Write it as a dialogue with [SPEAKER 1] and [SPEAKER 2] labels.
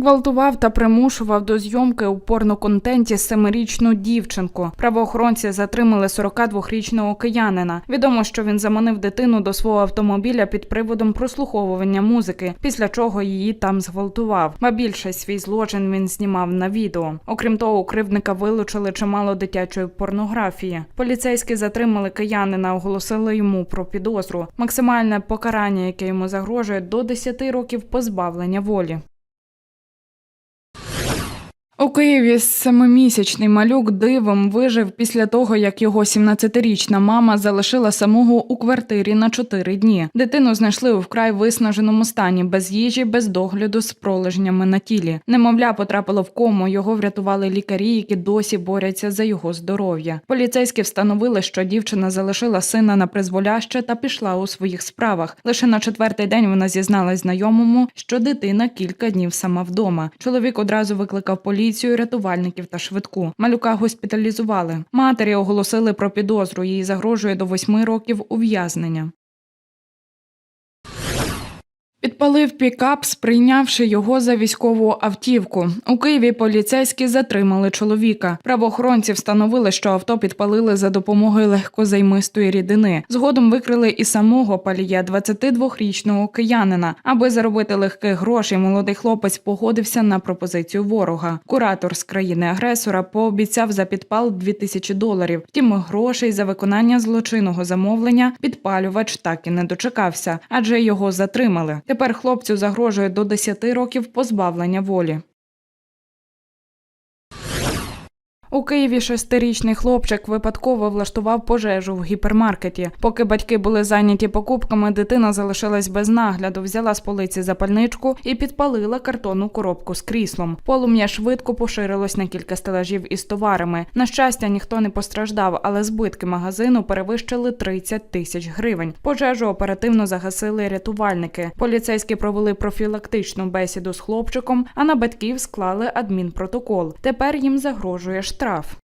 [SPEAKER 1] Гвалтував та примушував до зйомки у порноконтенті семирічну дівчинку. Правоохоронці затримали 42-річного киянина. Відомо, що він заманив дитину до свого автомобіля під приводом прослуховування музики, після чого її там зґвалтував. Ба більше свій злочин він знімав на відео. Окрім того, у кривдника вилучили чимало дитячої порнографії. Поліцейські затримали киянина, оголосили йому про підозру. Максимальне покарання, яке йому загрожує, до 10 років позбавлення волі. Києві семимісячний малюк дивом вижив після того, як його 17-річна мама залишила самого у квартирі на 4 дні. Дитину знайшли у вкрай виснаженому стані, без їжі, без догляду з пролежнями на тілі. Немовля потрапило в кому. Його врятували лікарі, які досі борються за його здоров'я. Поліцейські встановили, що дівчина залишила сина на призволяще та пішла у своїх справах. Лише на четвертий день вона зізналась знайомому, що дитина кілька днів сама вдома. Чоловік одразу викликав поліцію, рятувальників та швидку. Малюка госпіталізували. Матері оголосили про підозру. Їй загрожує до восьми років ув'язнення. Підпалив пікап, сприйнявши його за військову автівку. У Києві поліцейські затримали чоловіка. Правоохоронці встановили, що авто підпалили за допомогою легкозаймистої рідини. Згодом викрили і самого палія 22-річного киянина. Аби заробити легких грошей, молодий хлопець погодився на пропозицію ворога. Куратор з країни-агресора пообіцяв за підпал 2000 доларів. Втім, грошей за виконання злочинного замовлення підпалювач так і не дочекався, адже його затримали. Тепер хлопцю загрожує до 10 років позбавлення волі. У Києві шестирічний хлопчик випадково влаштував пожежу в гіпермаркеті. Поки батьки були зайняті покупками, дитина залишилась без нагляду, взяла з полиці запальничку і підпалила картонну коробку з кріслом. Полум'я швидко поширилось на кілька стелажів із товарами. На щастя, ніхто не постраждав, але збитки магазину перевищили 30 тисяч гривень. Пожежу оперативно загасили рятувальники. Поліцейські провели профілактичну бесіду з хлопчиком, а на батьків склали адмінпротокол. Тепер їм загрожує штраф.